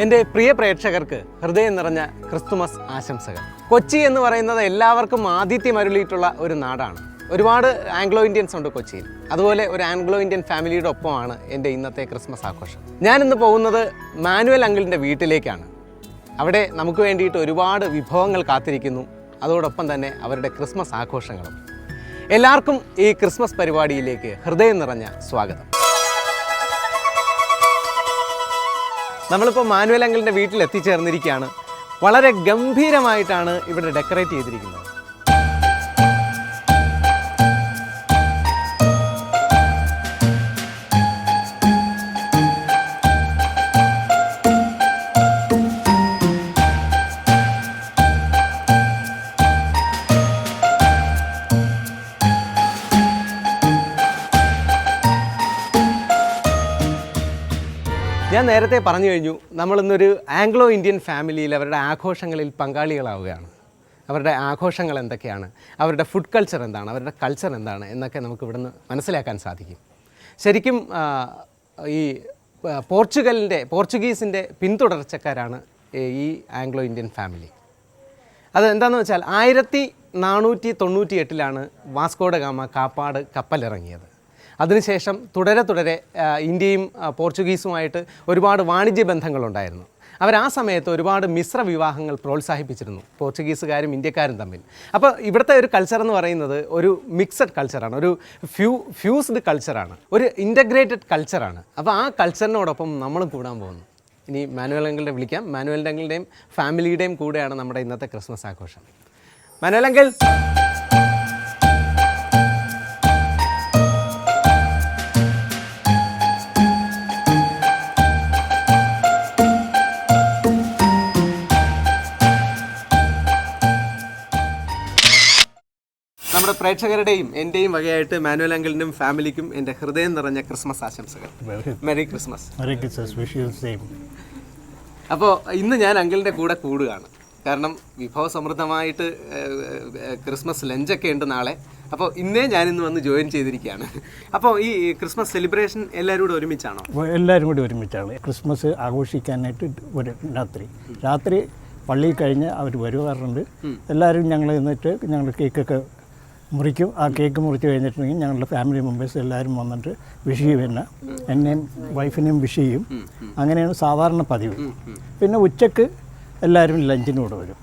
എന്റെ പ്രിയ പ്രേക്ഷകർക്ക് ഹൃദയം നിറഞ്ഞ ക്രിസ്തുമസ് ആശംസകൾ. കൊച്ചി എന്ന് പറയുന്നത് എല്ലാവർക്കും ആതിഥ്യം അരുളിയിട്ടുള്ള ഒരു നാടാണ്. ഒരുപാട് ആംഗ്ലോ ഇന്ത്യൻസ് ഉണ്ട് കൊച്ചിയിൽ. അതുപോലെ ഒരു ആംഗ്ലോ ഇന്ത്യൻ ഫാമിലിയുടെ ഒപ്പമാണ് എന്റെ ഇന്നത്തെ ക്രിസ്മസ് ആഘോഷം. ഞാനിന്ന് പോകുന്നത് മാനുവൽ അങ്കിളിന്റെ വീട്ടിലേക്കാണ്. അവിടെ നമുക്ക് വേണ്ടിയിട്ട് ഒരുപാട് വിഭവങ്ങൾ കാത്തിരിക്കുന്നു. അതോടൊപ്പം തന്നെ അവരുടെ ക്രിസ്മസ് ആഘോഷങ്ങളും. എല്ലാവർക്കും ഈ ക്രിസ്മസ് പരിപാടിയിലേക്ക് ഹൃദയം നിറഞ്ഞ സ്വാഗതം. നമ്മളിപ്പോൾ മാനുവൽ അങ്കിളിന്റെ വീട്ടിൽ എത്തിച്ചേർന്നിരിക്കുകയാണ് വളരെ ഗംഭീരമായിട്ടാണ് ഇവിടെ ഡെക്കറേറ്റ് ചെയ്തിരിക്കുന്നത്. നേരത്തെ പറഞ്ഞു കഴിഞ്ഞു നമ്മളിന്നൊരു ആംഗ്ലോ ഇന്ത്യൻ ഫാമിലിയിൽ അവരുടെ ആഘോഷങ്ങളിൽ പങ്കാളികളാവുകയാണ്. അവരുടെ ആഘോഷങ്ങൾ എന്തൊക്കെയാണ്? അവരുടെ ഫുഡ് കൾച്ചർ എന്താണ്? അവരുടെ കൾച്ചർ എന്താണ്? എന്നൊക്കെ നമുക്ക് ഇവിടുന്ന് മനസ്സിലാക്കാൻ സാധിക്കും. ശരിക്കും ഈ പോർച്ചുഗലിന്റെ പോർച്ചുഗീസിന്റെ പിന്തുടർച്ചക്കാരാണ് ഈ ആംഗ്ലോ ഇന്ത്യൻ ഫാമിലി. അത് എന്താണെന്ന് വെച്ചാൽ ആയിരത്തി നാനൂറ്റി തൊണ്ണൂറ്റി എട്ടിലാണ് വാസ്കോഡ ഗാമ കാപ്പാട് കപ്പലിറങ്ങിയത്. അതിനുശേഷം തുടരെ തുടരെ ഇന്ത്യയും പോർച്ചുഗീസുമായിട്ട് ഒരുപാട് വാണിജ്യ ബന്ധങ്ങളുണ്ടായിരുന്നു. അവർ ആ സമയത്ത് ഒരുപാട് മിശ്ര വിവാഹങ്ങൾ പ്രോത്സാഹിപ്പിച്ചിരുന്നു പോർച്ചുഗീസുകാരും ഇന്ത്യക്കാരും തമ്മിൽ. അപ്പോൾ ഇവിടുത്തെ ഒരു കൾച്ചർ എന്ന് പറയുന്നത് ഒരു മിക്സഡ് കൾച്ചറാണ് ഒരു ഫ്യൂ ഫ്യൂസ്ഡ് കൾച്ചറാണ് ഒരു ഇന്റഗ്രേറ്റഡ് കൾച്ചറാണ് അപ്പോൾ ആ കൾച്ചറിനോടൊപ്പം നമ്മളും കൂടാൻ പോകുന്നു. ഇനി മാനുവൽ അങ്കിളിനെ വിളിക്കാം. മാനുവൽ അങ്കിളുടെയും ഫാമിലിയുടെയും കൂടെയാണ് നമ്മുടെ ഇന്നത്തെ ക്രിസ്മസ് ആഘോഷം. Manuel uncle! പ്രേക്ഷകരുടെയും എന്റെയും വകയായിട്ട് മാനുവൽ അങ്കിളിനും ഫാമിലിക്കും എന്റെ ഹൃദയം നിറഞ്ഞ ക്രിസ്മസ് ആശംസകൾ. Merry Christmas. Merry Christmas. അപ്പോൾ ഇന്ന് ഞാൻ അങ്കിളിന്റെ കൂടെ കൂടുകയാണ്. കാരണം വിഭവ സമൃദ്ധമായിട്ട് ക്രിസ്മസ് ലഞ്ചൊക്കെ ഉണ്ട് നാളെ. അപ്പോൾ ഇന്നേ ഞാനിന്ന് വന്ന് ജോയിൻ ചെയ്തിരിക്കുകയാണ്. അപ്പോൾ ഈ ക്രിസ്മസ് സെലിബ്രേഷൻ എല്ലാവരും കൂടെ ഒരുമിച്ചാണോ? എല്ലാവരും കൂടി ഒരുമിച്ചാണ്. ക്രിസ്മസ് ആഘോഷിക്കാനായിട്ട് ഒരു രാത്രി. രാത്രി പള്ളിയിൽ കഴിഞ്ഞ് അവർ വരുവാറുണ്ട്. എല്ലാവരും ഞങ്ങൾ എന്നിട്ട് ഞങ്ങൾ കേക്കൊക്കെ മുറിക്കും. ആ കേക്ക് മുറിച്ച് കഴിഞ്ഞിട്ടുണ്ടെങ്കിൽ ഞങ്ങളുടെ ഫാമിലി മെമ്പേഴ്സ് എല്ലാവരും വന്നിട്ട് വിഷ് ചെയ്യും എന്നെ. എന്നെയും വൈഫിനെയും വിഷ് ചെയ്യും. അങ്ങനെയാണ് സാധാരണ പതിവ്. പിന്നെ ഉച്ചയ്ക്ക് എല്ലാവരും ലഞ്ചിന് കൂടെ വരും.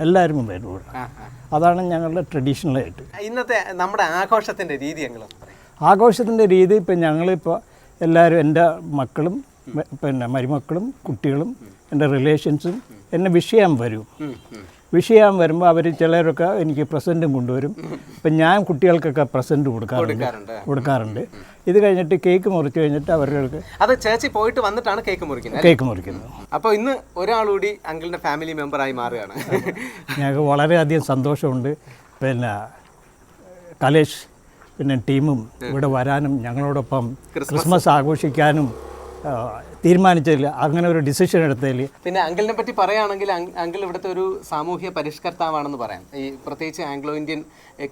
എല്ലാവരും വരും. ആ ആ. അതാണ് ഞങ്ങളുടെ ട്രഡീഷണലായിട്ട് ഇന്നത്തെ നമ്മുടെ ആഘോഷത്തിന്റെ രീതി ആഘോഷത്തിന്റെ രീതി ഇപ്പം ഞങ്ങളിപ്പോൾ എല്ലാവരും എന്റെ മക്കളും പിന്നെ മരുമക്കളും കുട്ടികളും എന്റെ റിലേഷൻസും എന്നെ വിഷ് ചെയ്യാൻ വരും. വിഷ് ചെയ്യാൻ വരുമ്പോൾ അവർ ചിലരൊക്കെ എനിക്ക് പ്രസന്റും കൊണ്ടുവരും. ഇപ്പം ഞാൻ കുട്ടികൾക്കൊക്കെ പ്രസന്റ് കൊടുക്കാറുണ്ട്. കൊടുക്കാറുണ്ട്. ഇത് കഴിഞ്ഞിട്ട് കേക്ക് മുറിച്ച് കഴിഞ്ഞിട്ട് അവർക്ക് അത് ചേച്ചി പോയിട്ട് വന്നിട്ടാണ് കേക്ക് മുറിക്കുന്നത് കേക്ക് മുറിക്കുന്നത്. അപ്പോൾ ഇന്ന് ഒരാളുകൂടി അങ്കിളിന്റെ ഫാമിലി മെമ്പറായി മാറുകയാണ്. ഞങ്ങൾക്ക് വളരെയധികം സന്തോഷമുണ്ട്. പിന്നെ കലേഷ് പിന്നെ ടീമും ഇവിടെ വരാനും ഞങ്ങളോടൊപ്പം ക്രിസ്മസ് ആഘോഷിക്കാനും തീരുമാനിച്ചതിൽ അങ്ങനെ ഒരു ഡിസിഷൻ എടുത്തതിൽ പിന്നെ അങ്കിളിനെ പറ്റി പറയുകയാണെങ്കിൽ അങ്- അങ്കിൾ ഇവിടുത്തെ ഒരു സാമൂഹ്യ പരിഷ്കർത്താവാണെന്ന് പറയാം. ഈ പ്രത്യേകിച്ച് ആംഗ്ലോ ഇന്ത്യൻ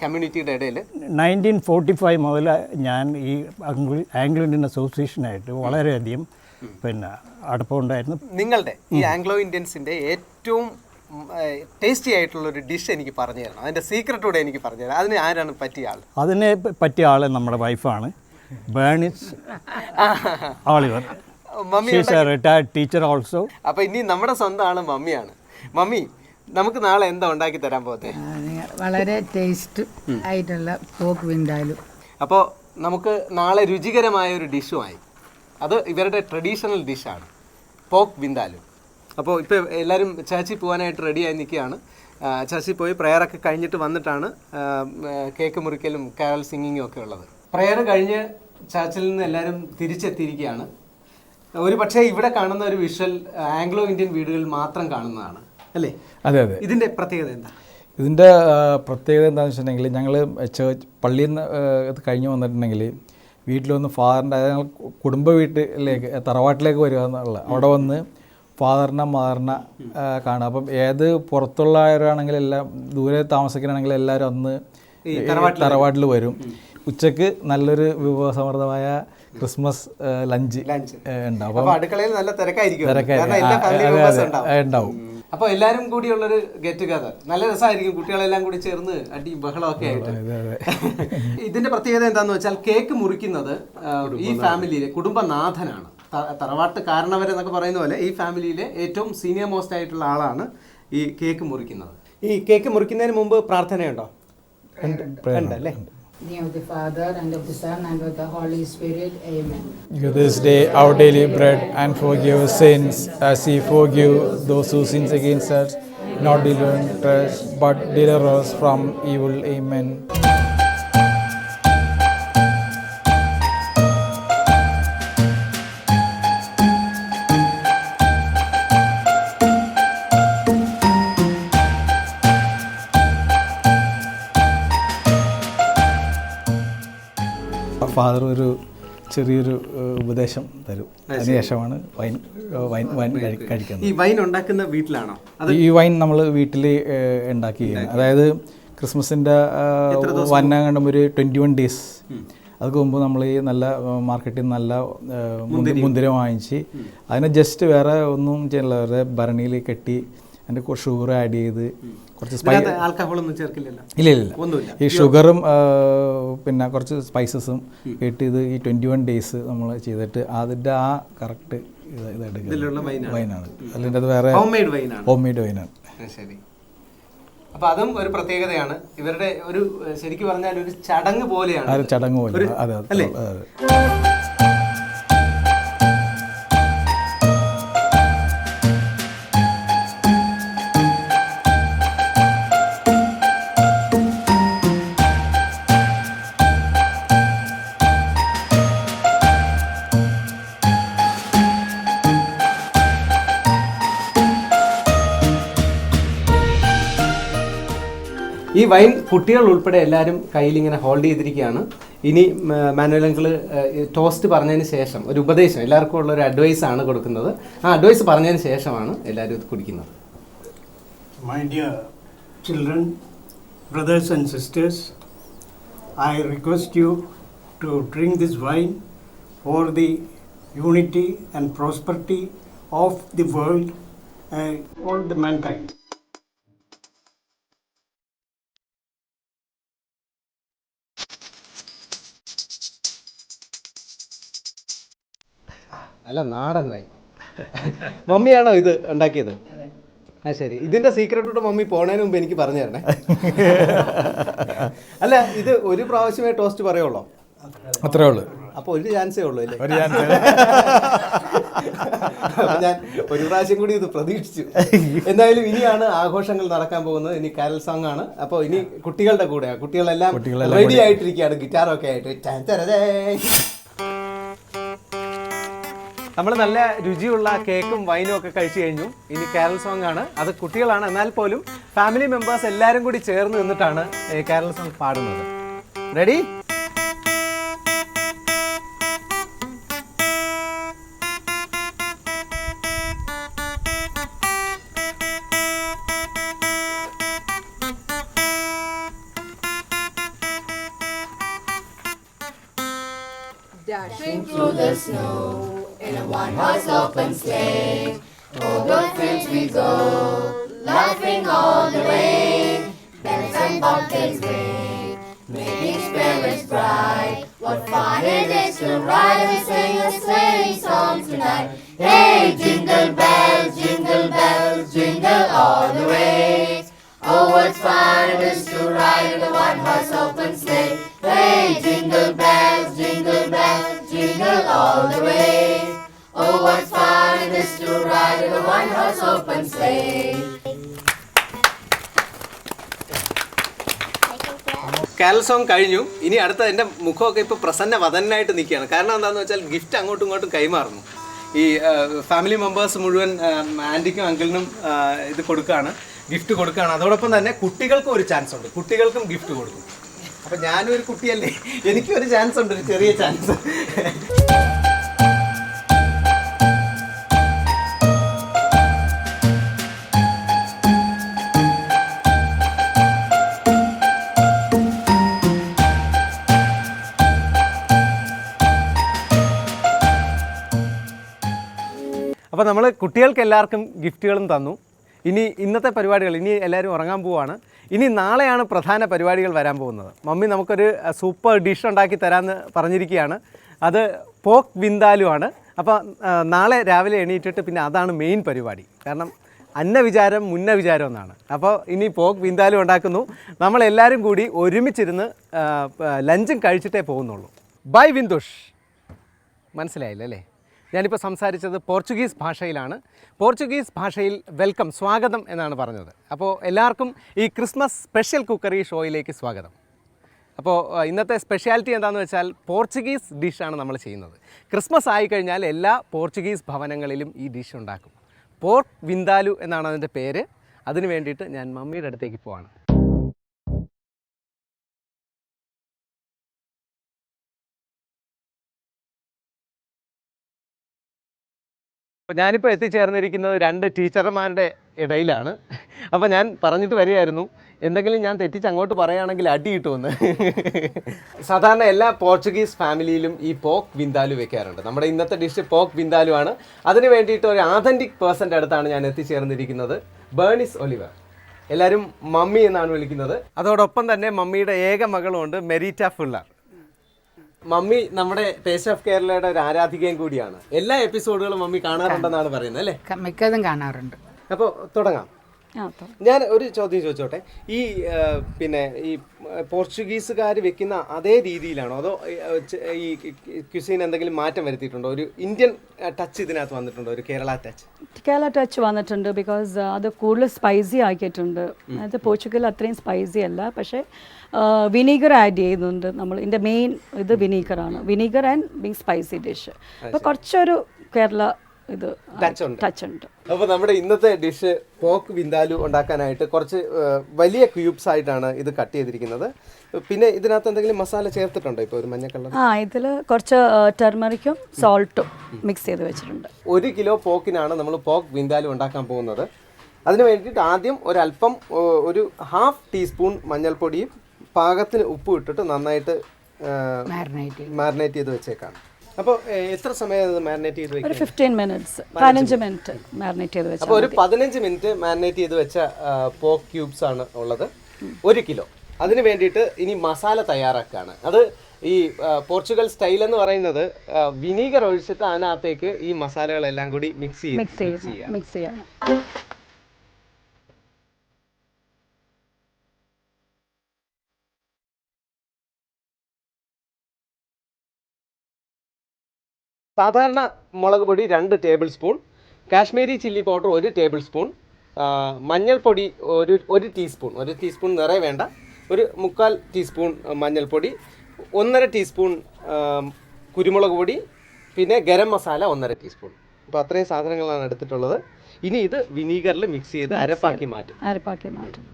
കമ്മ്യൂണിറ്റിയുടെ ഇടയിൽ നയന്റീൻ ഫോർട്ടി ഫൈവ് മുതൽ ഞാൻ ഈ ആംഗ്ലോ ഇന്ത്യൻ അസോസിയേഷനായിട്ട് വളരെയധികം പിന്നെ അടുപ്പമുണ്ടായിരുന്നു. നിങ്ങളുടെ ഈ ആംഗ്ലോ ഇന്ത്യൻസിന്റെ ഏറ്റവും ടേസ്റ്റി ആയിട്ടുള്ള ഒരു ഡിഷ് എനിക്ക് പറഞ്ഞു തരണം. അതിന്റെ സീക്രട്ടൂടെ കൂടെ എനിക്ക് പറഞ്ഞു തരാം അതിന് ആരാണ് പറ്റിയ ആൾ അതിനെ പറ്റിയ ആൾ നമ്മുടെ വൈഫാണ് Bernice Oliver a retired teacher also അപ്പൊ ഇനി നമ്മുടെ സ്വന്തം ആൾ മമ്മിയാണ്. മമ്മി നമുക്ക് നാളെ എന്താ ഉണ്ടാക്കി തരാൻ പോകത്തെ? വളരെ ടേസ്റ്റ് ആയിട്ടുള്ള പോക്ക് വിണ്ടാലും. അപ്പോൾ നമുക്ക് നാളെ രുചികരമായ ഒരു ഡിഷുമായി. അത് ഇവരുടെ ട്രഡീഷണൽ ഡിഷാണ് പോക്ക് വിന്താലു അപ്പോൾ ഇപ്പോൾ എല്ലാവരും ചാച്ചി പോകാനായിട്ട് റെഡിയായി നിൽക്കുകയാണ്. ചാച്ചി പോയി പ്രെയറൊക്കെ കഴിഞ്ഞിട്ട് വന്നിട്ടാണ് കേക്ക് മുറിക്കലും കാരൽ സിംഗിങ്ങും ഒക്കെ ഉള്ളത്. പ്രെയർ കഴിഞ്ഞ് ചാച്ചിൽ നിന്ന് എല്ലാവരും തിരിച്ചെത്തിയിരിക്കുകയാണ്. ഒരു പക്ഷേ ഇവിടെ കാണുന്ന ഒരു വിഷ്വൽ ആംഗ്ലോ ഇന്ത്യൻ വീടുകളിൽ മാത്രം കാണുന്നതാണ് അല്ലേ? അതെ അതെ. ഇതിന്റെ പ്രത്യേകത എന്താ? ഇതിന്റെ പ്രത്യേകത എന്താണെന്ന് വെച്ചിട്ടുണ്ടെങ്കിൽ ഞങ്ങൾ ചേർച്ച് പള്ളിയിൽ നിന്ന് ഇത് കഴിഞ്ഞ് വന്നിട്ടുണ്ടെങ്കിൽ വീട്ടിൽ വന്ന് ഫാദറിന്റെ അതായത് ഞങ്ങൾ കുടുംബ വീട്ടിലേക്ക് തറവാട്ടിലേക്ക് വരിക എന്നുള്ള അവിടെ വന്ന് ഫാദറിനെ മദറിനെ കാണുക. അപ്പം ഏത് പുറത്തുള്ളവരാണെങ്കിലും എല്ലാം ദൂരെ താമസിക്കണമെങ്കിൽ എല്ലാവരും അന്ന് തറവാട്ടിൽ വരും. ഉച്ചയ്ക്ക് നല്ലൊരു വിഭവസമൃദ്ധമായ ക്രിസ്മസ് ലഞ്ച് ഉണ്ടാവും. അപ്പൊ അടുക്കളയിൽ നല്ല തിരക്കായിരിക്കും. തിരക്കായിരിക്കും. കാരണം എല്ലാ ഫാമിലി അതെ, ഉണ്ടാവും. ആ, ഉണ്ടാവും. ഉം. അപ്പൊ എല്ലാരും കൂടിയുള്ളൊരു ഗെറ്റ് ടുഗദർ നല്ല രസമായിരിക്കും കുട്ടികളെല്ലാം കൂടി ചേർന്ന് അടി ബഹളമൊക്കെ ആയിട്ട്. ഇതിന്റെ പ്രത്യേകത എന്താന്ന് വെച്ചാൽ കേക്ക് മുറിക്കുന്നത് ഈ ഫാമിലിയിലെ കുടുംബനാഥനാണ്. തറവാട്ട് കാരണവരെന്നൊക്കെ പറയുന്ന പോലെ ഈ ഫാമിലിയിലെ ഏറ്റവും സീനിയർ മോസ്റ്റ് ആയിട്ടുള്ള ആളാണ് ഈ കേക്ക് മുറിക്കുന്നത്. ഈ കേക്ക് മുറിക്കുന്നതിന് മുമ്പ് പ്രാർത്ഥനയുണ്ടോ? ഉണ്ട് അല്ലേ name of the Father, and of the Son, and of the Holy Spirit. Amen. Give this day our daily bread and forgive us sins as we forgive those who sins against us. Not deliver us, but deliver us from evil. Amen. Father ഒരു ചെറിയൊരു ഉപദേശം തരും. അതിനുശേഷമാണ് wine wine wine കഴിക്കുന്നത്. ഈ wine ഉണ്ടാക്കുന്ന വീട്ടിലാണോ? ഈ വൈൻ നമ്മൾ വീട്ടിൽ ഉണ്ടാക്കി അതായത് ക്രിസ്മസിന്റെ വന്ന കണ്ടും ഒരു ട്വന്റി വൺ ഡേയ്സ് അതൊക്കെ മുമ്പ് നമ്മൾ ഈ നല്ല മാർക്കറ്റിൽ നിന്ന് നല്ല മുന്തിരി മുന്തി- മുന്തിരി വാങ്ങിച്ച് അതിനെ ജസ്റ്റ് വേറെ ഒന്നും ചെയ്യില്ല വേറെ ഭരണിയിൽ കെട്ടി അതിന്റെ ഷുഗർ ആഡ് ചെയ്ത് കുറച്ച് സ്പൈസ് ആൽക്കഹോളൊന്നും ചേർക്കില്ലല്ലോ? ഇല്ല ഇല്ല ഈ ഷുഗറും പിന്നെ കുറച്ച് സ്പൈസസും ഇട്ട് ഇത് ഈ ട്വന്റി വൺ ഡേയ്സ് നമ്മൾ ചെയ്തിട്ട് അതിന്റെ ആ കറക്റ്റ് വൈനാണ് അല്ലെങ്കിൽ അതിന്റെ അത് വേറെ ഹോം മെയ്ഡ് വൈനാണ് ഹോം മെയ്ഡ് വൈനാണ് ശരി. അപ്പൊ അതും ഒരു പ്രത്യേകതയാണ്. ഇവരുടെ ഒരു ശരിക്കും പറഞ്ഞാൽ ഒരു ചടങ്ങ് പോലെയാണ് ചടങ്ങ് പോലെ അതെ അതെ അല്ലേ? ഈ വൈൻ കുട്ടികൾ ഉൾപ്പെടെ എല്ലാവരും കയ്യിൽ ഇങ്ങനെ ഹോൾഡ് ചെയ്തിരിക്കുകയാണ് ഇനി മാനുവൽ അങ്കിൾ ടോസ്റ്റ് പറഞ്ഞതിന് ശേഷം ഒരു ഉപദേശം എല്ലാവർക്കും ഉള്ള ഒരു അഡ്വൈസ് ആണ് കൊടുക്കുന്നത് ആ അഡ്വൈസ് പറഞ്ഞതിന് ശേഷമാണ് എല്ലാവരും ഇത് കുടിക്കുന്നത് my dear children brothers and sisters I request you to drink this wine for the unity and prosperity of the world and all the mankind. അല്ല നാടൻ വൈൻ മമ്മിയാണോ ഇത് ഉണ്ടാക്കിയത്? ആ ശരി. ഇതിന്റെ ഇട്ട് മമ്മി? പോണേന് മുമ്പ് എനിക്ക് പറഞ്ഞു തരണേ. അല്ല ഇത് ഒരു പ്രാവശ്യമേ ടോസ്റ്റ് പറയുള്ളൂ? അത്രേ ഉള്ളൂ. അപ്പൊ ഒരു ചാൻസേ ഉള്ളൂ അല്ലേ? ഒരു ചാൻസ് ഞാൻ ഒരു പ്രാവശ്യം കൂടി ഇത് പ്രതീക്ഷിച്ചു. എന്തായാലും ഇനിയാണ് ആഘോഷങ്ങൾ നടക്കാൻ പോകുന്നത്. ഇനി കാരൽ സോങ് ആണ്. അപ്പോൾ ഇനി കുട്ടികളുടെ കൂടെ കുട്ടികളെല്ലാം റെഡി ആയിട്ടിരിക്കുകയാണ്. ഗിറ്റാറൊക്കെ ആയിട്ട്. നമ്മൾ നല്ല രുചിയുള്ള കേക്കും വൈനും ഒക്കെ കഴിച്ചു കഴിഞ്ഞു. ഇനി കാരൽ സോങ് ആണ്. അത് കുട്ടികളാണ്. എന്നാൽ പോലും ഫാമിലി മെമ്പേഴ്സ് എല്ലാവരും കൂടി ചേർന്ന് നിന്നിട്ടാണ് കേരള സോങ് പാടുന്നത്. Ready open sleigh. Over fields we go, laughing all the way. Bells and bobtails ring, making spirits bright. What fun it is to ride and sing a sleighing song tonight! Hey, jingle bells, jingle bells, jingle all the way. Oh, what fun it is to ride in a one-horse open sleigh! Hey, jingle bells, jingle bells, jingle all the way. Oh, what is to ride in a one-horse open sleigh! Carol song കഴിഞ്ഞു. ഇനി അടുത്ത എന്റെ മുഖമൊക്കെ ഇപ്പോൾ പ്രസന്ന വതനായിട്ട് നിൽക്കുകയാണ്. കാരണം എന്താണെന്ന് വെച്ചാൽ ഗിഫ്റ്റ് അങ്ങോട്ടും ഇങ്ങോട്ടും കൈമാറുന്നു. ഈ ഫാമിലി മെമ്പേഴ്സ് മുഴുവൻ ആന്റിക്കും അങ്കിളിനും ഇത് കൊടുക്കുകയാണ്. ഗിഫ്റ്റ് കൊടുക്കുകയാണ്. അതോടൊപ്പം തന്നെ കുട്ടികൾക്കും ഒരു ചാൻസ് ഉണ്ട്. കുട്ടികൾക്കും ഗിഫ്റ്റ് കൊടുക്കും. അപ്പം ഞാനും ഒരു കുട്ടിയല്ലേ? എനിക്കും ഒരു ചാൻസ് ഉണ്ട്. ഒരു ചെറിയ ചാൻസ് അപ്പോൾ നമ്മൾ കുട്ടികൾക്ക് എല്ലാവർക്കും ഗിഫ്റ്റുകളും തന്നു. ഇനി ഇന്നത്തെ പരിപാടികൾ ഇനി എല്ലാവരും ഉറങ്ങാൻ പോവാണ്. ഇനി നാളെയാണ് പ്രധാന പരിപാടികൾ വരാൻ പോകുന്നത്. മമ്മി നമുക്കൊരു സൂപ്പർ ഡിഷ് ഉണ്ടാക്കി തരാമെന്ന് പറഞ്ഞിരിക്കുകയാണ്. അത് പോക്ക് വിന്താലു ആണ്. അപ്പോൾ നാളെ രാവിലെ എണീറ്റിട്ട് പിന്നെ അതാണ് മെയിൻ പരിപാടി. കാരണം അന്ന വിചാരം മുന്ന വിചാരം എന്നാണ്. അപ്പോൾ ഇനി പോക്ക് വിന്താലു ഉണ്ടാക്കുന്നു. നമ്മളെല്ലാവരും കൂടി ഒരുമിച്ചിരുന്ന് ലഞ്ചും കഴിച്ചിട്ടേ പോകുന്നുള്ളൂ. ബൈ വിന്ദുഷ് മനസ്സിലായില്ല അല്ലേ? ഞാനിപ്പോൾ സംസാരിച്ചത് പോർച്ചുഗീസ് ഭാഷയിലാണ്. പോർച്ചുഗീസ് ഭാഷയിൽ വെൽക്കം സ്വാഗതം എന്നാണ് പറഞ്ഞത്. അപ്പോൾ എല്ലാവർക്കും ഈ ക്രിസ്മസ് സ്പെഷ്യൽ കുക്കറി ഷോയിലേക്ക് സ്വാഗതം. അപ്പോൾ ഇന്നത്തെ സ്പെഷ്യാലിറ്റി എന്താണെന്ന് വെച്ചാൽ പോർച്ചുഗീസ് ഡിഷാണ് നമ്മൾ ചെയ്യുന്നത്. ക്രിസ്മസ് ആയിക്കഴിഞ്ഞാൽ എല്ലാ പോർച്ചുഗീസ് ഭവനങ്ങളിലും ഈ ഡിഷ് ഉണ്ടാക്കും. പോർക്ക് വിന്താലു എന്നാണ് അതിന്റെ പേര്. അതിന് വേണ്ടിയിട്ട് ഞാൻ മമ്മിയുടെ അടുത്തേക്ക് പോവാണ്. അപ്പോൾ ഞാനിപ്പോൾ എത്തിച്ചേർന്നിരിക്കുന്നത് രണ്ട് ടീച്ചർമാരുടെ ഇടയിലാണ്. അപ്പോൾ ഞാൻ പറഞ്ഞിട്ട് വരികയായിരുന്നു എന്തെങ്കിലും ഞാൻ തെറ്റിച്ച് അങ്ങോട്ട് പറയുകയാണെങ്കിൽ അടി കിട്ടുമെന്ന്. സാധാരണ എല്ലാ പോർച്ചുഗീസ് ഫാമിലിയിലും ഈ പോക്ക് വിന്താലു വെക്കാറുണ്ട്. നമ്മുടെ ഇന്നത്തെ ഡിഷ് പോക്ക് വിന്താലു ആണ്. അതിന് വേണ്ടിയിട്ട് ഒരു ആതന്റിക് പേഴ്സന്റെ അടുത്താണ് ഞാൻ എത്തിച്ചേർന്നിരിക്കുന്നത് ബേണിസ് ഒലിവർ. എല്ലാവരും മമ്മി എന്നാണ് വിളിക്കുന്നത്. അതോടൊപ്പം തന്നെ മമ്മിയുടെ ഏക മകളുമുണ്ട് മെരീറ്റ ഫുള്ളർ. മമ്മി നമ്മുടെ ടേസ്റ്റ് ഓഫ് കേരളയുടെ ഒരു ആരാധികയും കൂടിയാണ്. എല്ലാ എപ്പിസോഡുകളും മമ്മി കാണാറുണ്ടെന്നാണ് പറയുന്നത് അല്ലേ? മിക്കതും കാണാറുണ്ട്. അപ്പോൾ തുടങ്ങാം. ഞാൻ ഒരു ചോദ്യം ചോദിച്ചോട്ടെ? ഈ പിന്നെ ഈ പോർച്ചുഗീസുകാർ വെക്കുന്ന അതേ രീതിയിലാണോ? അതോ ഈ ക്യുസീൻ എന്തെങ്കിലും മാറ്റം വരുത്തിയിട്ടുണ്ടോ? ഒരു ഇന്ത്യൻ ടച്ച് ഇതിനകത്ത് വന്നിട്ടുണ്ടോ? ഒരു കേരള ടച്ച് കേരള ടച്ച് വന്നിട്ടുണ്ട് ബിക്കോസ് അത് കൂടുതൽ സ്പൈസി ആക്കിയിട്ടുണ്ട്. അത് പോർച്ചുഗൽ അത്രയും സ്പൈസി അല്ല. പക്ഷേ വിനീഗർ ആഡ് ചെയ്യുന്നുണ്ട് നമ്മൾ ഇതിന്റെ മെയിൻ ഇത് വിനീഗറാണ് vinegar and being spicy dish അപ്പോൾ കുറച്ചൊരു കേരള ഇത് ടച്ച് ഉണ്ട്. ടച്ച് ഉണ്ട്. അപ്പോൾ നമ്മുടെ ഇന്നത്തെ ഡിഷ് പോക്ക് വിന്താലു ഉണ്ടാക്കാനായിട്ട് കുറച്ച് വലിയ ക്യൂബ്സ് ആയിട്ടാണ് ഇത് കട്ട് ചെയ്തിരിക്കുന്നത്. പിന്നെ ഇതിനകത്ത് എന്തെങ്കിലും മസാല ചേർത്തിട്ടുണ്ടോ ഇപ്പോൾ ഒരു മഞ്ഞ കളർ ആ ഇതിൽ കുറച്ച് ടെർമറിക്കും സോൾട്ടും മിക്സ് ചെയ്ത് വെച്ചിട്ടുണ്ട്. ഒരു കിലോ പോക്കിനാണ് നമ്മൾ പോക്ക് വിന്താലു ഉണ്ടാക്കാൻ പോകുന്നത്. അതിന് വേണ്ടിയിട്ട് ആദ്യം ഒരല്പം ഒരു ഹാഫ് ടീസ്പൂൺ മഞ്ഞൾപ്പൊടിയും പാകത്തിന് ഉപ്പ് ഇട്ടിട്ട് നന്നായിട്ട് മാരിനേറ്റ് ചെയ്ത് വെച്ചേക്കാണ്. അപ്പോൾ എത്ര സമയം മാരിനേറ്റ് ചെയ്ത് ഒരു ഫിഫ്റ്റീൻ മിനിറ്റ്സ് പതിനഞ്ച് മിനിറ്റ് മാരിനേറ്റ് ചെയ്ത് വെച്ചാൽ അപ്പോൾ ഒരു പതിനഞ്ച് മിനിറ്റ് മാരിനേറ്റ് ചെയ്ത് വെച്ച പോക്ക് ക്യൂബ്സ് ആണ് ഉള്ളത്. ഒരു കിലോ. അതിന് വേണ്ടിയിട്ട് ഇനി മസാല തയ്യാറാക്കുകയാണ് അത് ഈ പോർച്ചുഗൽ സ്റ്റൈൽ എന്ന് പറയുന്നത് വിനീഗർ ഒഴിച്ചിട്ട് അതിനകത്തേക്ക് ഈ മസാലകളെല്ലാം കൂടി മിക്സ് ചെയ്യും മിക്സ് ചെയ്ത് മിക്സ് ചെയ്യണം സാധാരണ മുളക് പൊടി രണ്ട് tablespoon Kashmiri chilli powder ഒരു ടേബിൾ സ്പൂൺ മഞ്ഞൾപ്പൊടി ഒരു ഒരു ടീസ്പൂൺ ഒരു ടീസ്പൂൺ നിറയെ വേണ്ട ഒരു മുക്കാൽ ടീസ്പൂൺ മഞ്ഞൾപ്പൊടി ഒന്നര ടീസ്പൂൺ കുരുമുളക് പൊടി പിന്നെ ഗരം മസാല ഒന്നര ടീസ്പൂൺ. അപ്പോൾ അത്രയും സാധനങ്ങളാണ് എടുത്തിട്ടുള്ളത്. ഇനി ഇത് വിനീഗറിൽ മിക്സ് ചെയ്ത് അരപ്പാക്കി മാറ്റും. അരപ്പാക്കി മാറ്റും.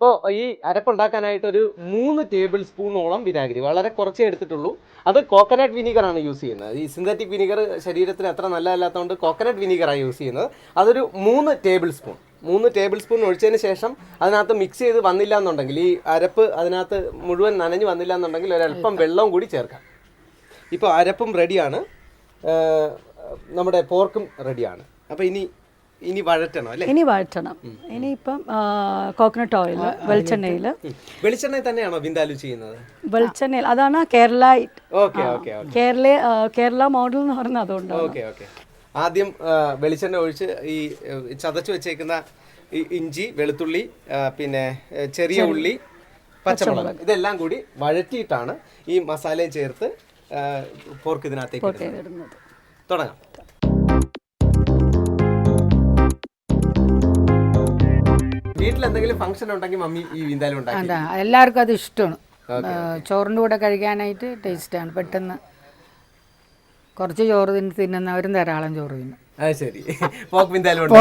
അപ്പോൾ ഈ അരപ്പുണ്ടാക്കാനായിട്ട് ഒരു മൂന്ന് ടേബിൾ സ്പൂണോളം വിനാഗിരി. വളരെ കുറച്ചേ എടുത്തിട്ടുള്ളൂ. അത് കോക്കനട്ട് വിനീഗറാണ് യൂസ് ചെയ്യുന്നത്. ഈ സിന്തറ്റിക് വിനീഗർ ശരീരത്തിന് അത്ര നല്ലതല്ലാത്തതുകൊണ്ട് കോക്കനട്ട് വിനീഗറാണ് യൂസ് ചെയ്യുന്നത്. അതൊരു മൂന്ന് ടേബിൾ സ്പൂൺ. മൂന്ന് ടേബിൾ സ്പൂൺ ഒഴിച്ചതിന് ശേഷം അതിനകത്ത് മിക്സ് ചെയ്ത് വന്നില്ല എന്നുണ്ടെങ്കിൽ ഈ അരപ്പ് അതിനകത്ത് മുഴുവൻ നനഞ്ഞ് വന്നില്ല എന്നുണ്ടെങ്കിൽ ഒരല്പം വെള്ളവും കൂടി ചേർക്കാം. ഇപ്പോൾ അരപ്പും റെഡിയാണ് നമ്മുടെ പോർക്കും റെഡിയാണ് അപ്പോൾ ഇനി ഇനി വഴറ്റണം അല്ലേ? ഇനി വഴറ്റണം. ഇനിയിപ്പം കോക്കനട്ട് ഓയിൽ വെളിച്ചെണ്ണയിൽ. വെളിച്ചെണ്ണയിൽ തന്നെയാണോ ബിന്ദാലു ചെയ്യുന്നത്? വെളിച്ചെണ്ണയിൽ. അതാണ് കേരള കേരള കേരള മോഡൽ എന്ന് പറഞ്ഞാൽ അതുകൊണ്ട്. Okay okay. ആദ്യം വെളിച്ചെണ്ണ ഒഴിച്ച് ഈ ചതച്ചു വെച്ചേക്കുന്ന ഇഞ്ചി വെളുത്തുള്ളി പിന്നെ ചെറിയ ഉള്ളി പച്ചമുളക്. ഇതെല്ലാം കൂടി വഴറ്റിയിട്ടാണ് ഈ മസാലയും ചേർത്ത് പോർക്ക് ഇതിനകത്തേക്ക് തുടങ്ങാം. വീട്ടിൽ എന്തെങ്കിലും ഫംഗ്ഷൻ ഉണ്ടെങ്കിൽ മമ്മി ഈ വിന്താലും ഉണ്ടാക്കി എല്ലാവർക്കും അത് ഇഷ്ടമാണ്. ചോറിന്റെ കൂടെ കഴിക്കാനായിട്ട് ടേസ്റ്റാണ് പെട്ടെന്ന് കുറച്ച് ചോറ് തിന്ന് തിന്നുന്നവരും ധാരാളം ചോറ് തിന്നും. അത് ശരി. പോക്ക് വിന്താലും.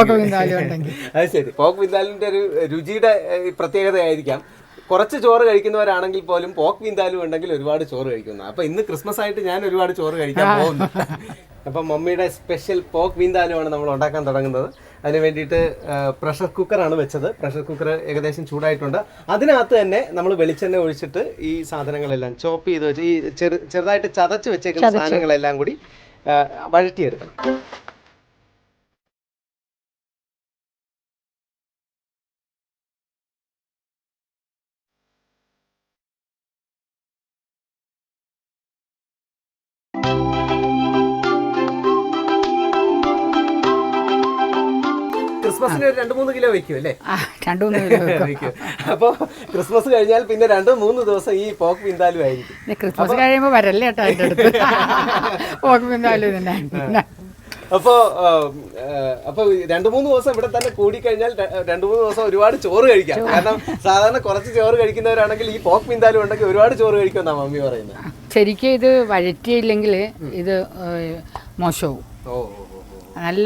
അത് ശരി. പോക്ക് വിന്താലിന്റെ ഒരു രുചിയുടെ പ്രത്യേകത ആയിരിക്കാം കുറച്ച് ചോറ് കഴിക്കുന്നവരാണെങ്കിൽ പോലും പോക്ക് വിന്താലും ഉണ്ടെങ്കിൽ ഒരുപാട് ചോറ് കഴിക്കുന്നു. അപ്പൊ ഇന്ന് ക്രിസ്മസ് ആയിട്ട് ഞാൻ ഒരുപാട് ചോറ് കഴിക്കാൻ പോകുന്നു. അപ്പം മമ്മിയുടെ സ്പെഷ്യൽ പോക്ക് വിന്താലുമാണ് നമ്മൾ ഉണ്ടാക്കാൻ തുടങ്ങുന്നത്. അതിന് വേണ്ടിയിട്ട് പ്രഷർ കുക്കറാണ് വെച്ചത്. പ്രഷർ കുക്കർ ഏകദേശം ചൂടായിട്ടുണ്ട്. അതിനകത്ത് തന്നെ നമ്മൾ വെളിച്ചെണ്ണ ഒഴിച്ചിട്ട് ഈ സാധനങ്ങളെല്ലാം ചോപ്പ് ചെയ്ത് വെച്ച് ഈ ചെറു ചെറുതായിട്ട് ചതച്ച് വെച്ചേക്കുന്ന സാധനങ്ങളെല്ലാം കൂടി വഴറ്റിയെടുക്കണം. വെക്കും അല്ലേ? രണ്ടു വെക്കും. അപ്പോൾ ക്രിസ്മസ് കഴിഞ്ഞാൽ പിന്നെ രണ്ടോ മൂന്ന് ദിവസം ഈ പോക്ക് പിന്താലും ആയിരിക്കും. ക്രിസ്മസ് കഴിയുമ്പോൾ വരല്ലേ കേട്ടോ എന്റെ അടുത്ത്. ഓർമ്മ തന്നെ അപ്പോ അപ്പൊ രണ്ടു മൂന്ന് ദിവസം ഇവിടെ തന്നെ കൂടിക്കഴിഞ്ഞാൽ രണ്ടു മൂന്ന് ദിവസം ഒരുപാട് ചോറ് കഴിക്കാം. കാരണം സാധാരണ കുറച്ച് ചോറ് കഴിക്കുന്നവരാണെങ്കിൽ ഈ പോക്ക് പിന്താലും ഉണ്ടെങ്കിൽ ഒരുപാട് ചോറ് കഴിക്കുമെന്നാ മമ്മി പറയുന്നത്. ശരിക്കും ഇത് വഴറ്റിയില്ലെങ്കിൽ ഇത് മോശവും. നല്ല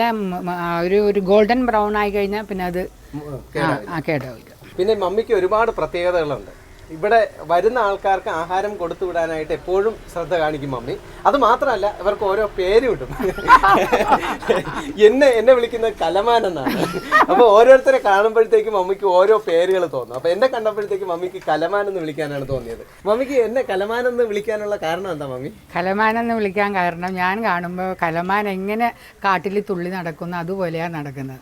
ഒരു ഒരു ഗോൾഡൻ ബ്രൗൺ ആയി കഴിഞ്ഞാൽ പിന്നെ അത് ആ, കേടാവില്ല. പിന്നെ മമ്മിക്ക് ഒരുപാട് പ്രത്യേകതകളുണ്ട്. ഇവിടെ വരുന്ന ആൾക്കാർക്ക് ആഹാരം കൊടുത്തു വിടാനായിട്ട് എപ്പോഴും ശ്രദ്ധ കാണിക്കും മമ്മി. അത് മാത്രമല്ല ഇവർക്ക് ഓരോ പേര് കിട്ടും. എന്നെ എന്നെ വിളിക്കുന്നത് കലമാൻ എന്നാണ്. അപ്പൊ ഓരോരുത്തരെ കാണുമ്പോഴത്തേക്കും മമ്മിക്ക് ഓരോ പേരുകൾ തോന്നും. അപ്പൊ എന്നെ കണ്ടപ്പോഴത്തേക്കും മമ്മിക്ക് കലമാൻ എന്ന് വിളിക്കാനാണ് തോന്നിയത്. മമ്മിക്ക് എന്നെ കലമാൻ എന്ന് വിളിക്കാനുള്ള കാരണം എന്താ മമ്മി? കലമാൻ എന്ന് വിളിക്കാൻ കാരണം ഞാൻ കാണുമ്പോൾ കലമാൻ എങ്ങനെ കാട്ടിൽ തുള്ളി നടക്കുന്നു അതുപോലെയാണ് നടക്കുന്നത്.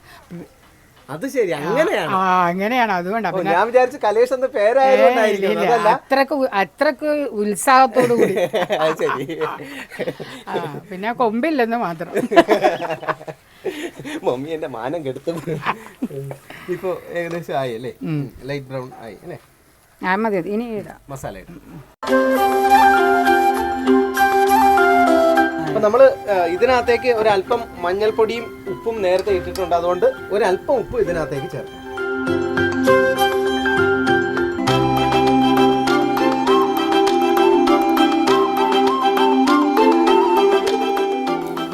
അത് ശരി അങ്ങനെയാണ്. ആ അങ്ങനെയാണ്. പിന്നെ ഞാൻ വിചാരിച്ചു കലേഷ് എന്ന് പേരായതുകൊണ്ടായിരിക്കും. ഇല്ല, അതല്ല. അത്രയ്ക്ക് ഉ- അത്രയ്ക്ക് ഉത്സാഹത്തോടു കൂടി. അത് ശരി. ആ, പിന്നെ കൊമ്പില്ലെന്ന് മാത്രം. മമ്മി എന്റെ മാനം കെടുത്തു ഇപ്പൊ ഏകദേശം ആയി അല്ലേ? ലൈറ്റ് ബ്രൗൺ ആയി അല്ലേ? ആ മതി മതി. ഇനി ഇടാം. മസാല ഇട്ട് അപ്പൊ നമ്മൾ ഇതിനകത്തേക്ക് ഒരല്പം മഞ്ഞൾപ്പൊടിയും ഉപ്പും നേരത്തെ ഇട്ടിട്ടുണ്ട്. അതുകൊണ്ട് ഒരല്പം ഉപ്പ് ഇതിനകത്തേക്ക് ചേർക്കാം.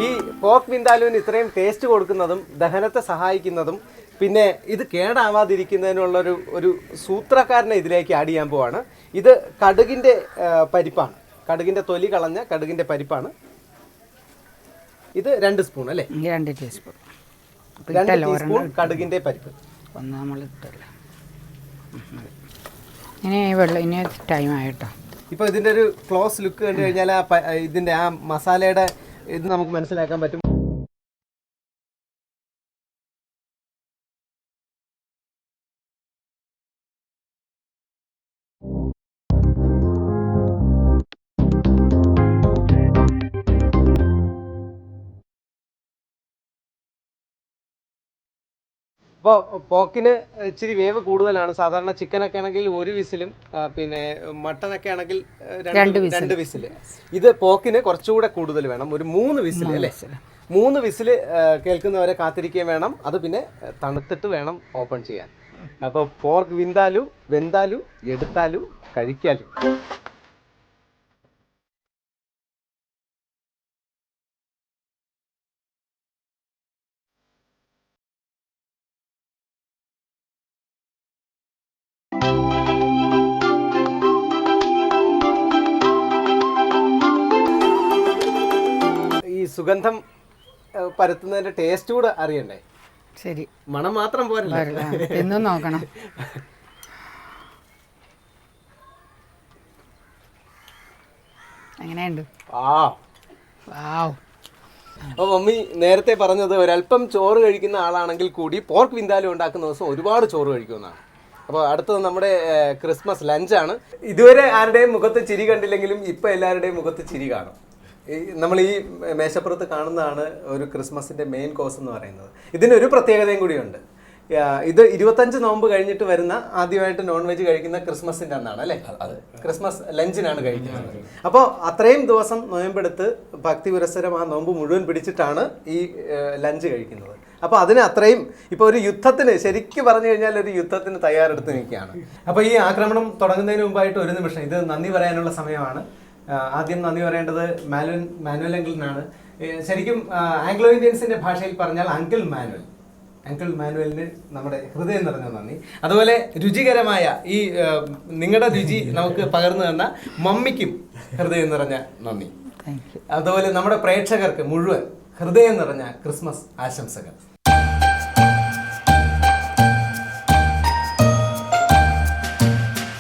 ഈ പോക്ക് വിന്താലുവിന് ഇത്രയും ടേസ്റ്റ് കൊടുക്കുന്നതും ദഹനത്തെ സഹായിക്കുന്നതും പിന്നെ ഇത് കേടാവാതിരിക്കുന്നതിനുള്ള ഒരു ഒരു സൂത്രക്കാരനെ ഇതിലേക്ക് ആഡ് ചെയ്യാൻ പോവാണ്. ഇത് കടുകിന്റെ പരിപ്പാണ്. കടുകിന്റെ തൊലി കളഞ്ഞ കടുകിന്റെ പരിപ്പാണ്. ഇത് രണ്ട് സ്പൂൺ അല്ലേ? രണ്ട് ടീസ്പൂൺ രണ്ട് ടീസ്പൂൺ കടുകിന്റെ പരിപ്പ്. ഒന്ന് നമ്മൾ ഇട്ടല്ലോ. ഇനി വെള്ളം ഇനി ടൈം ആയിട്ടോ. ഇപ്പോൾ ഇതിന്റെ ഒരു ക്ലോസ് ലുക്ക് കണ്ടു കഴിഞ്ഞാൽ ആ ഇതിന്റെ ആ മസാലയുടെ ഇത് നമുക്ക് മനസ്സിലാക്കാൻ പറ്റും. അപ്പോൾ പോക്കിന് ഇച്ചിരി വേവ് കൂടുതലാണ്. സാധാരണ ചിക്കനൊക്കെ ആണെങ്കിൽ ഒരു വിസിലും പിന്നെ മട്ടനൊക്കെ ആണെങ്കിൽ രണ്ട് രണ്ട് വിസിൽ ഇത് പോക്കിന് കുറച്ചുകൂടെ കൂടുതൽ വേണം. ഒരു മൂന്ന് വിസിൽ അല്ലേ? മൂന്ന് വിസിൽ കേൾക്കുന്നവരെ കാത്തിരിക്കുകയും വേണം. അത് പിന്നെ തണുത്തിട്ട് വേണം ഓപ്പൺ ചെയ്യാൻ. അപ്പോൾ പോർക്ക് വിന്താലു വെന്താലു എടുത്താലു കഴിക്കാലു. സുഗന്ധം പരത്തുന്നതിന്റെ ടേസ്റ്റ് കൂടെ അറിയണ്ടേ? ശരി. മണം മാത്രം പോരല്ല. എന്നും നോക്കണം. വാവ്. അപ്പോൾ മമ്മി നേരത്തെ പറഞ്ഞത് ഒരല്പം ചോറ് കഴിക്കുന്ന ആളാണെങ്കിൽ കൂടി പോർക്ക് വിന്താലും ഉണ്ടാക്കുന്ന ദിവസം ഒരുപാട് ചോറ് കഴിക്കുമെന്നാണ്. അപ്പോൾ അടുത്തത് നമ്മുടെ ക്രിസ്മസ് ലഞ്ചാണ് ഇതുവരെ ആരുടെയും മുഖത്ത് ചിരി കണ്ടില്ലെങ്കിലും ഇപ്പം എല്ലാവരുടെയും മുഖത്ത് ചിരി കാണും. നമ്മൾ ഈ മേശപ്പുറത്ത് കാണുന്നതാണ് ഒരു ക്രിസ്മസിന്റെ മെയിൻ കോസ് എന്ന് പറയുന്നത്. ഇതിനൊരു പ്രത്യേകതയും കൂടിയുണ്ട്. ഇത് ഇരുപത്തഞ്ച് നോമ്പ് കഴിഞ്ഞിട്ട് വരുന്ന ആദ്യമായിട്ട് നോൺ വെജ് കഴിക്കുന്ന ക്രിസ്മസിന്റെ അന്നാണ് അല്ലേ? ക്രിസ്മസ് ലഞ്ചിനാണ് കഴിക്കുന്നത്. അപ്പോൾ അത്രയും ദിവസം നോയമ്പെടുത്ത് ഭക്തി പുരസരം ആ നോമ്പ് മുഴുവൻ പിടിച്ചിട്ടാണ് ഈ ലഞ്ച് കഴിക്കുന്നത്. അപ്പോൾ അതിന് അത്രയും ഇപ്പോൾ ഒരു യുദ്ധത്തിന് ശരിക്കും പറഞ്ഞു കഴിഞ്ഞാൽ ഒരു യുദ്ധത്തിന് തയ്യാറെടുത്ത് നിൽക്കുകയാണ്. അപ്പോൾ ഈ ആക്രമണം തുടങ്ങുന്നതിന് മുമ്പായിട്ട് ഒരു നിമിഷം ഇത് നന്ദി പറയാനുള്ള സമയമാണ്. ആദ്യം നന്ദി പറയേണ്ടത് മാനുവൽ മാനുവൽ അങ്കിളിനാണ് ശരിക്കും ആംഗ്ലോ ഇന്ത്യൻസിന്റെ ഭാഷയിൽ പറഞ്ഞാൽ അങ്കിൾ മാനുവൽ. അങ്കിൾ മാനുവലിന് നമ്മുടെ ഹൃദയം നിറഞ്ഞ നന്ദി. അതുപോലെ രുചികരമായ ഈ നിങ്ങളുടെ രുചി നമുക്ക് പകർന്നു തന്ന മമ്മിക്കും ഹൃദയം നിറഞ്ഞ നന്ദി. അതുപോലെ നമ്മുടെ പ്രേക്ഷകർക്ക് മുഴുവൻ ഹൃദയം നിറഞ്ഞ ക്രിസ്മസ് ആശംസകൾ.